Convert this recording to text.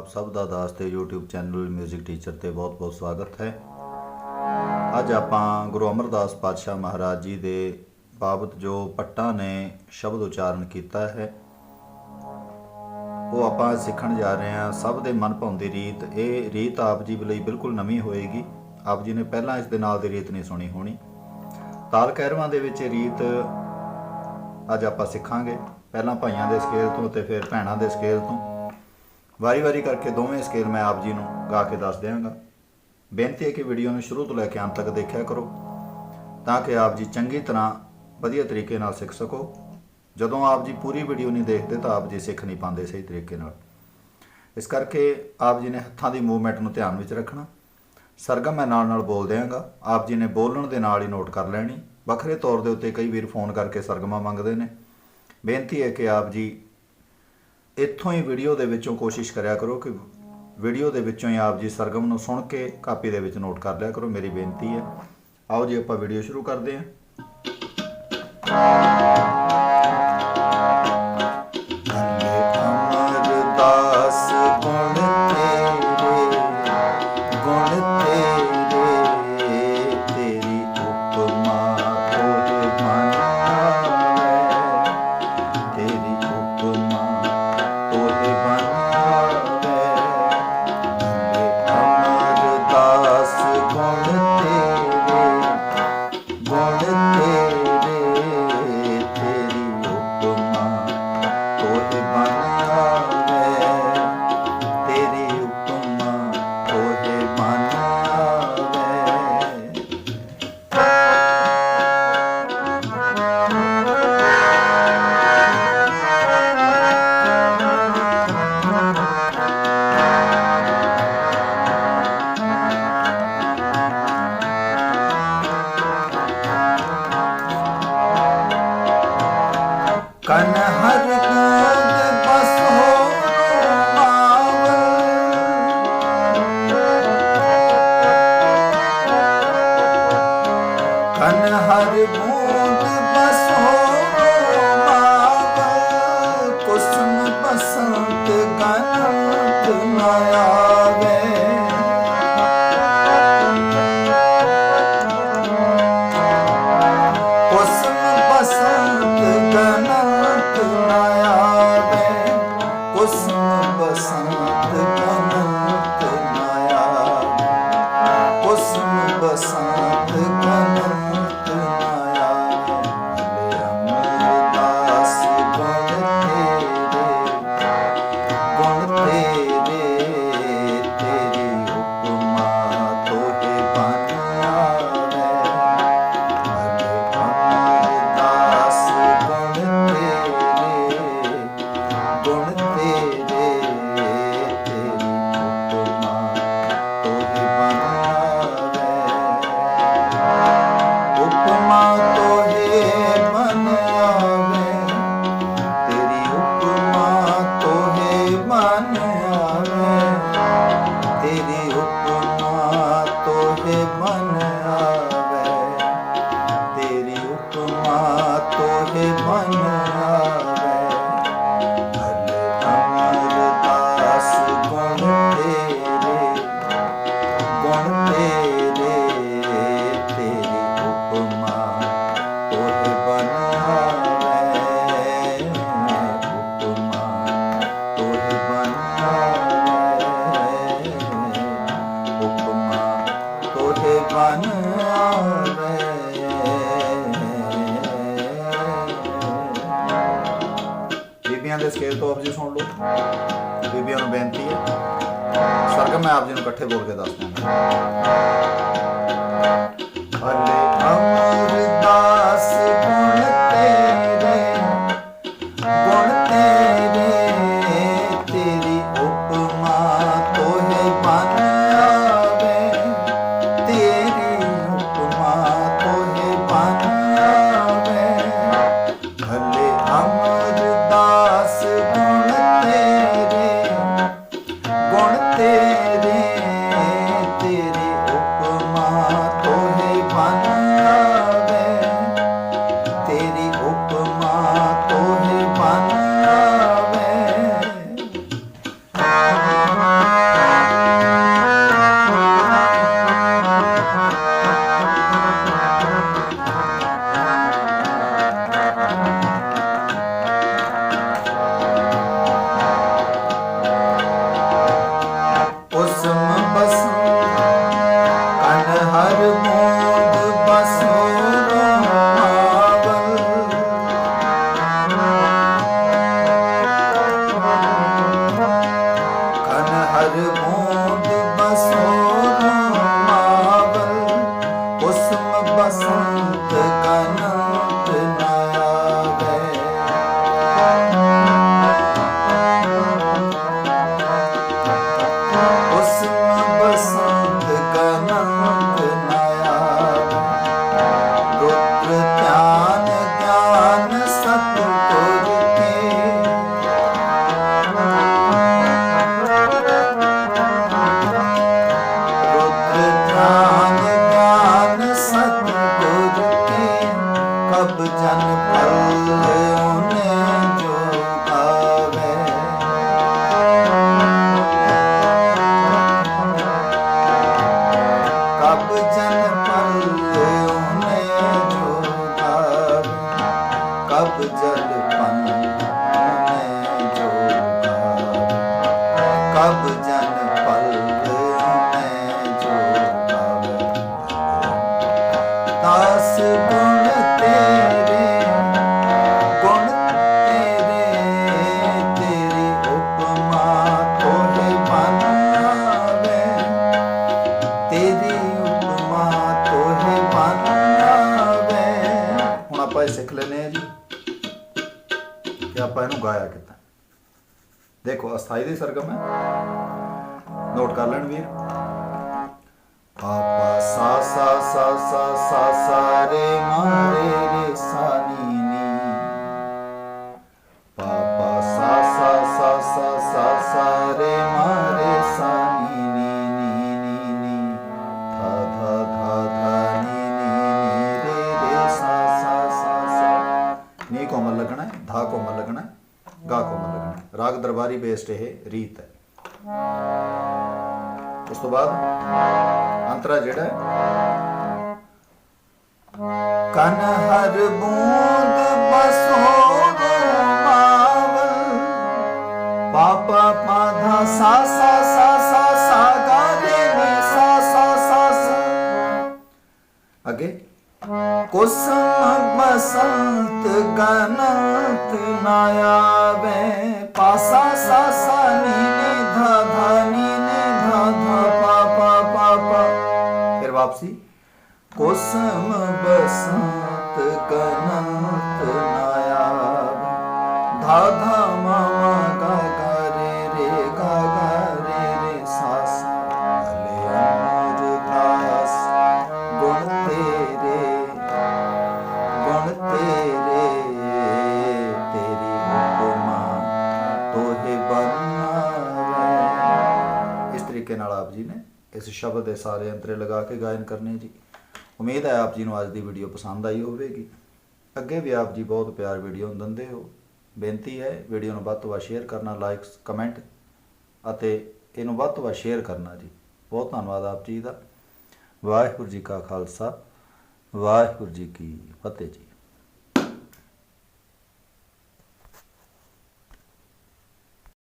ਆਪ ਸਭ ਦਾ ਦਾਸ ਤੇ YouTube ਚੈਨਲ 뮤직 ਟੀਚਰ ਤੇ ਬਹੁਤ-ਬਹੁਤ ਸਵਾਗਤ ਹੈ। ਅੱਜ ਆਪਾਂ ਗੁਰੂ ਅਮਰਦਾਸ ਪਾਤਸ਼ਾਹ ਮਹਾਰਾਜ ਜੀ ਦੇ ਬਾਬਤ ਜੋ ਪੱਟਾਂ ਨੇ ਸ਼ਬਦ ਉਚਾਰਨ ਕੀਤਾ ਹੈ, ਉਹ ਆਪਾਂ ਸਿੱਖਣ ਜਾ ਰਹੇ ਹਾਂ। ਸਭ ਦੇ ਮਨ ਭਾਉਂਦੀ ਰੀਤ, ਇਹ ਰੀਤ ਆਪ ਜੀ ਲਈ ਬਿਲਕੁਲ ਨਵੀਂ ਹੋਏਗੀ। ਆਪ ਜੀ ਨੇ ਪਹਿਲਾਂ ਇਸ ਦੇ ਨਾਲ ਦੀ ਰੀਤ ਨਹੀਂ ਸੁਣੀ ਹੋਣੀ। ਤਾਲ ਕਹਿਰਵਾਂ ਦੇ ਵਿੱਚ ਇਹ ਰੀਤ ਅੱਜ ਆਪਾਂ ਸਿੱਖਾਂਗੇ। ਪਹਿਲਾਂ ਭਾਈਆਂ ਦੇ ਸਕੇਲ ਤੋਂ ਤੇ ਫਿਰ ਭੈਣਾਂ ਦੇ ਸਕੇਲ ਤੋਂ। ਵਾਰੀ-ਵਾਰੀ ਕਰਕੇ ਦੋਵੇਂ ਸਕੇਲ ਮੈਂ ਆਪ ਜੀ ਨੂੰ ਗਾ ਕੇ ਦੱਸ ਦਿਆਂਗਾ। ਬੇਨਤੀ ਹੈ ਕਿ ਵੀਡੀਓ ਨੂੰ ਸ਼ੁਰੂ ਤੋਂ ਲੈ ਕੇ ਅੰਤ ਤੱਕ ਦੇਖਿਆ ਕਰੋ, ਤਾਂ ਕਿ ਆਪ ਜੀ ਚੰਗੀ ਤਰ੍ਹਾਂ ਵਧੀਆ ਤਰੀਕੇ ਨਾਲ ਸਿੱਖ ਸਕੋ। ਜਦੋਂ ਆਪ ਜੀ ਪੂਰੀ ਵੀਡੀਓ ਨਹੀਂ ਦੇਖਦੇ ਤਾਂ ਆਪ ਜੀ ਸਿੱਖ ਨਹੀਂ ਪਾਉਂਦੇ ਸਹੀ ਤਰੀਕੇ ਨਾਲ। ਇਸ ਕਰਕੇ ਆਪ ਜੀ ਨੇ ਹੱਥਾਂ ਦੀ ਮੂਵਮੈਂਟ ਨੂੰ ਧਿਆਨ ਵਿੱਚ ਰੱਖਣਾ। ਸਰਗਮ ਮੈਂ ਨਾਲ ਨਾਲ ਬੋਲ ਦਿਆਂਗਾ। ਆਪ ਜੀ ਨੇ ਬੋਲਣ ਦੇ ਨਾਲ ਹੀ ਨੋਟ ਕਰ ਲੈਣੀ। ਵੱਖਰੇ ਤੌਰ ਦੇ ਉੱਤੇ ਕਈ ਵੀਰ ਫੋਨ ਕਰਕੇ ਸਰਗਮਾਂ ਮੰਗਦੇ ਨੇ। ਬੇਨਤੀ ਹੈ ਕਿ ਆਪ ਜੀ ਇੱਥੋਂ ਹੀ ਵੀਡੀਓ ਦੇ ਵਿੱਚੋਂ ਕੋਸ਼ਿਸ਼ ਕਰਿਆ ਕਰੋ ਕਿ ਵੀਡੀਓ ਦੇ ਵਿੱਚੋਂ ਹੀ ਆਪ ਜੀ ਸਰਗਮ ਨੂੰ ਸੁਣ ਕੇ ਕਾਪੀ ਦੇ ਵਿੱਚ ਨੋਟ ਕਰ ਲਿਆ ਕਰੋ, ਮੇਰੀ ਬੇਨਤੀ ਹੈ। ਆਓ ਜੀ ਆਪਾਂ ਵੀਡੀਓ ਸ਼ੁਰੂ ਕਰਦੇ ਹਾਂ। ਕੁਸਮ ਬਸੰਤ ਗਨਤ ਦੇ ਸਕੇਲ ਤੋਂ ਆਪ ਜੀ ਸੁਣ ਲਓ। ਬੀਬੀਆਂ ਨੂੰ ਬੇਨਤੀ ਹੈ। ਸਰਗਮ ਮੈਂ ਆਪ ਜੀ ਨੂੰ ਇਕੱਠੇ ਬੋਲ ਕੇ ਦੱਸ ਦਿਆਂਗਾ ਹਲੇ ਕਬ ਜਨ ਪਲ ਉਹਨੇ ਜੋ ਆਵੇ। ਕਬ ਜਨ ਪਲ ਉਹਨੇ ਜੋ ਆਵੇ। ਕਬ ਜਲ ਪਨ ਉਹਨੇ ਜੋ ਆਵੇ। ਕਬ ਜਨ ਦੇਖੋ ਅਸਥਾਈ ਸਰਗਮ ਹੈ। ਨੋਟ ਕਰ ਲੈਣ ਵੀਰ। ਪਾਪਾ ਸਾ ਸਾ ਸਾ ਸਾ ਸਾ ਰੇ ਮਾ ਰੇ ਦਰਬਾਰੀ ਬੇਸਡ ਇਹ ਰੀਤ ਹੈ। ਉਸ ਤੋਂ ਬਾਅਦ ਅੰਤਰਾ ਜਿਹੜਾ ਕਨ ਹਰ ਬੂੰਦ ਬਸੋ ਮਾਵਲ ਪਾਪਾ ਪਾਧਾ ਸਾ ਸਾ ਸਾ ਸਾ ਸਾ ਗਾ ਰੇ ਰੇ ਸਾ ਸਾ ਸਾ ਸਾ। ਅੱਗੇ ਕੁਸਮ ਬਸੰਤ ਗਨੰਤ ਨਾ ਆਵੇ, ਪਾਸਾ ਸਾ ਸਾ ਨੀ ਨੀ ਧਾ ਧਾ ਨੀ ਨੀ ਧਾ ਧਾ, ਪਾ ਪਾ ਪਾ ਪਾ। ਫਿਰ ਵਾਪਸੀ। ਕੁਸਮ ਬਸੰਤ ਗਨੰਤ ਨਾ ਆਵੇ, ਧਾ ਧਾ ਇਸ ਸ਼ਬਦ ਦੇ ਸਾਰੇ ਅੰਤਰੇ ਲਗਾ ਕੇ ਗਾਇਨ ਕਰਨੇ ਜੀ। ਉਮੀਦ ਹੈ ਆਪ ਜੀ ਨੂੰ ਅੱਜ ਦੀ ਵੀਡੀਓ ਪਸੰਦ ਆਈ ਹੋਵੇਗੀ। ਅੱਗੇ ਵੀ ਆਪ ਜੀ ਬਹੁਤ ਪਿਆਰ ਵੀਡੀਓ ਦਿੰਦੇ ਹੋ ਬੇਨਤੀ ਹੈ ਵੀਡੀਓ ਨੂੰ ਵੱਧ ਤੋਂ ਵੱਧ ਸ਼ੇਅਰ ਕਰਨਾ ਲਾਈਕਸ ਕਮੈਂਟ ਅਤੇ ਇਹਨੂੰ ਵੱਧ ਤੋਂ ਵੱਧ ਸ਼ੇਅਰ ਕਰਨਾ ਜੀ। ਬਹੁਤ ਧੰਨਵਾਦ ਆਪ ਜੀ ਦਾ। ਵਾਹਿਗੁਰੂ ਜੀ ਕਾ ਖਾਲਸਾ, ਵਾਹਿਗੁਰੂ ਜੀ ਕੀ ਫਤਿਹ ਜੀ।